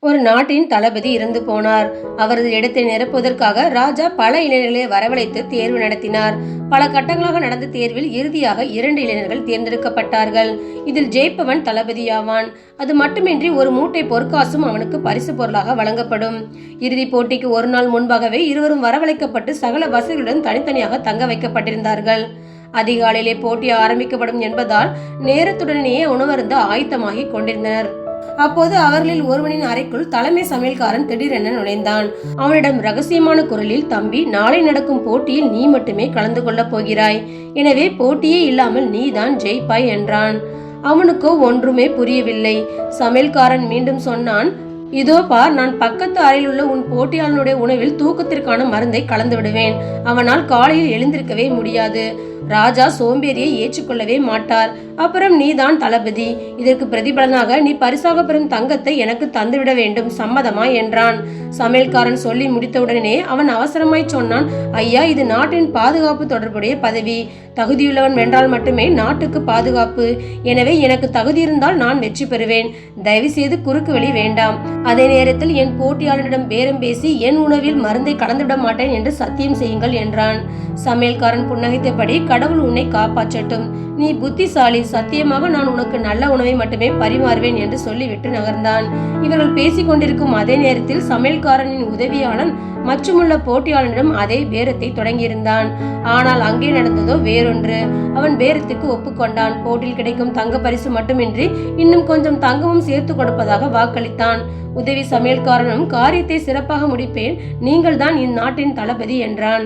ஒரு நாட்டின் தளபதி இறந்து போனார். அவரது இடத்தை நிரப்புவதற்காக ராஜா பல இளைஞர்களை வரவழைத்து தேர்வு நடத்தினார். பல கட்டங்களாக நடந்த தேர்வில் இறுதியாக இரண்டு இளைஞர்கள் தேர்ந்தெடுக்கப்பட்டார்கள். இதில் ஜெயிப்பவன் தளபதியாவான். அது மட்டுமின்றி ஒரு மூட்டை பொற்காசும் அவனுக்கு பரிசு பொருளாக வழங்கப்படும். இறுதிப் போட்டிக்கு ஒரு நாள் முன்பாகவே இருவரும் வரவழைக்கப்பட்டு சகல வசதிகளுடன் தனித்தனியாக தங்க வைக்கப்பட்டிருந்தார்கள். அதிகாலையிலே போட்டி ஆரம்பிக்கப்படும் என்பதால் நேரத்துடனேயே உணவருந்து ஆயத்தமாகிக் கொண்டிருந்தனர். அப்போது அவர்களில் ஒருவனின் அறைக்குள் தலைமை சமையல்காரன் திடீரென நுழைந்தான். அவனிடம் ரகசியமான குரலில் தம்பி நாளை நடக்கும் போட்டியில் நீ மட்டுமே கலந்து கொள்ளப் போகிறாய். எனவே போட்டியே இல்லாமல் நீதான் ஜெயிப்பாய் என்றான். அவனுக்கோ ஒன்றுமே புரியவில்லை. சமையல்காரன் மீண்டும் சொன்னான் இதோ பார் நான் பக்கத்து அறையில் உள்ள உன் போட்டியாளனுடைய உணவில் தூக்கத்திற்கான மருந்தை கலந்து விடுவேன். அவனால் காலையில் எழுந்திருக்கவே முடியாது. ராஜா சோம்பேறியை ஏற்றுக்கொள்ளவே மாட்டார். அப்புறம் நீதான் தளபதி. இதற்கு பிரதிபலனாக நீ பரிசாக பெறும் தங்கத்தை எனக்கு தந்துவிட வேண்டும் சம்மதமா என்றான். சமையல்காரன் சொல்லி முடித்தவுடனே அவன் அவசரமாய் சொன்னான் ஐயா இது நாட்டின் பாதுகாப்பு தொடர்புடைய பதவி. தகுதியுள்ளவன் வென்றால் மட்டுமே நாட்டுக்கு பாதுகாப்பு. எனவே எனக்கு தகுதி இருந்தால் நான் வெற்றி பெறுவேன். தயவு செய்து குறுக்கு வழி வேண்டாம். அதே நேரத்தில் என் போட்டியாளரிடம் பேரம் பேசி என் உணவில் மருந்தை கலந்துவிட மாட்டேன் என்று சத்தியம் செய்யுங்கள் என்றான். சமையல்காரன் புன்னகைத்தபடி கடவுள் உன்னை காப்பாற்றட்டும். நீ புத்திசாலி. சத்தியமாக நான் உனக்கு நல்ல உணவை மட்டுமே பரிமாறுவேன் என்று சொல்லிவிட்டு நகர்ந்தான். இவர்கள் பேசிக் கொண்டிருக்கும் அதே நேரத்தில் சமையல்காரனின் உதவியாளன் மற்றுமுள்ள போட்டியாளனிடம் அதே பேரத்தை தொடங்கியிருந்தான். ஆனால் அங்கே நடந்ததோ வேறொன்று. அவன் பேரத்துக்கு ஒப்புக்கொண்டான். போட்டியில் கிடைக்கும் தங்க பரிசு மட்டுமின்றி இன்னும் கொஞ்சம் தங்கமும் சேர்த்து கொடுப்பதாக வாக்களித்தான். உதவி சமையல்காரனும் காரியத்தை சிறப்பாக முடிப்பேன். நீங்கள் தான் இந்நாட்டின் தளபதி என்றான்.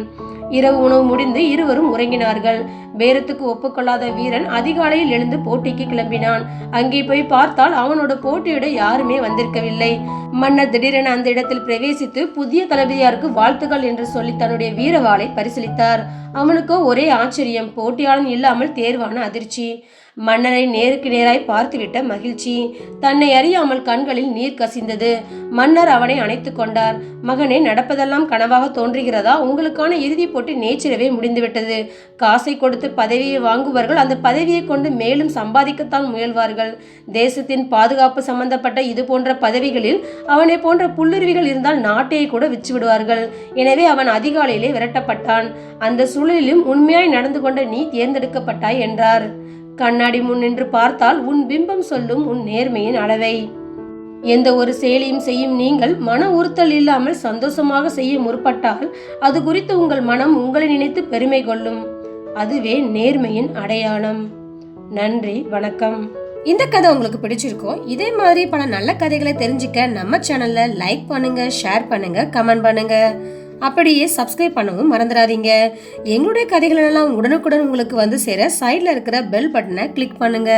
இரவு உணவு முடிந்து இருவரும் உறங்கினார்கள். பேரத்துக்கு ஒப்புக்கொள்ளாத வீரன் அதிகாலையில் எழுந்து போட்டிக்கு கிளம்பினான். அங்கே போய் பார்த்தால் அவனோட போட்டியிட யாருமே வந்திருக்கவில்லை. மன்னர் திடீரென அந்த இடத்தில் பிரவேசித்து புதிய தளபதியாருக்கு வாழ்த்துக்கள் என்று சொல்லி தன்னுடைய வீரவாளை பரிசீலித்தார் அவனுக்கோ ஒரே ஆச்சரியம் போட்டியாளன் இல்லாமல் தேர்வான அதிர்ச்சி. மன்னரை நேருக்கு நேராய் பார்த்துவிட்ட மகிழ்ச்சி. தன்னை அறியாமல் கண்களில் நீர் கசிந்தது. மன்னர் அவனை அணைத்துக் கொண்டார். மகனே நடப்பதெல்லாம் கனவாக தோன்றுகிறதா? உங்களுக்கான இறுதிப் போட்டி நேச்சிரவே முடிந்துவிட்டது. காசை கொடுத்து பதவியை வாங்குவார்கள் அந்த பதவியை கொண்டு மேலும் சம்பாதிக்கத்தான் முயல்வார்கள். தேசத்தின் பாதுகாப்பு சம்பந்தப்பட்ட இது போன்ற பதவிகளில் அவனை போன்ற புல்லுருவிகள் இருந்தால் நாட்டையை கூட விற்று விடுவார்கள் எனவே அவன் அதிகாலையிலே விரட்டப்பட்டான். அந்த சூழலிலும் உண்மையாய் நடந்து கொண்ட நீ தேர்ந்தெடுக்கப்பட்டாய் என்றார். கண்ணாடி முன் நின்று பார்த்தால் உன் பிம்பம் சொல்லும் உன் நேர்மையின் அளவை. எந்த ஒரு செயலையும் செய்யும் நீங்கள் மன உறுத்தல் இல்லாமல் சந்தோஷமாக செய்ய முற்பட்டால் அது குறித்து உங்கள் மனம் உங்களை நினைத்து பெருமை கொள்ளும். அதுவே நேர்மையின் அடையாளம். நன்றி வணக்கம். இந்த கதை உங்களுக்கு பிடிச்சிருக்கோ இதே மாதிரி பல நல்ல கதைகளை தெரிஞ்சுக்க நம்ம சேனல்ல லைக் பண்ணுங்க ஷேர் பண்ணுங்க கமெண்ட் பண்ணுங்க. அப்படியே சப்ஸ்கிரைப் பண்ணவும் மறந்துடாதீங்க. எங்களுடைய கதைகள் எல்லாம் உடனுக்குடன் உங்களுக்கு வந்து சேர சைடில் இருக்கிற பெல் பட்டனை கிளிக் பண்ணுங்க.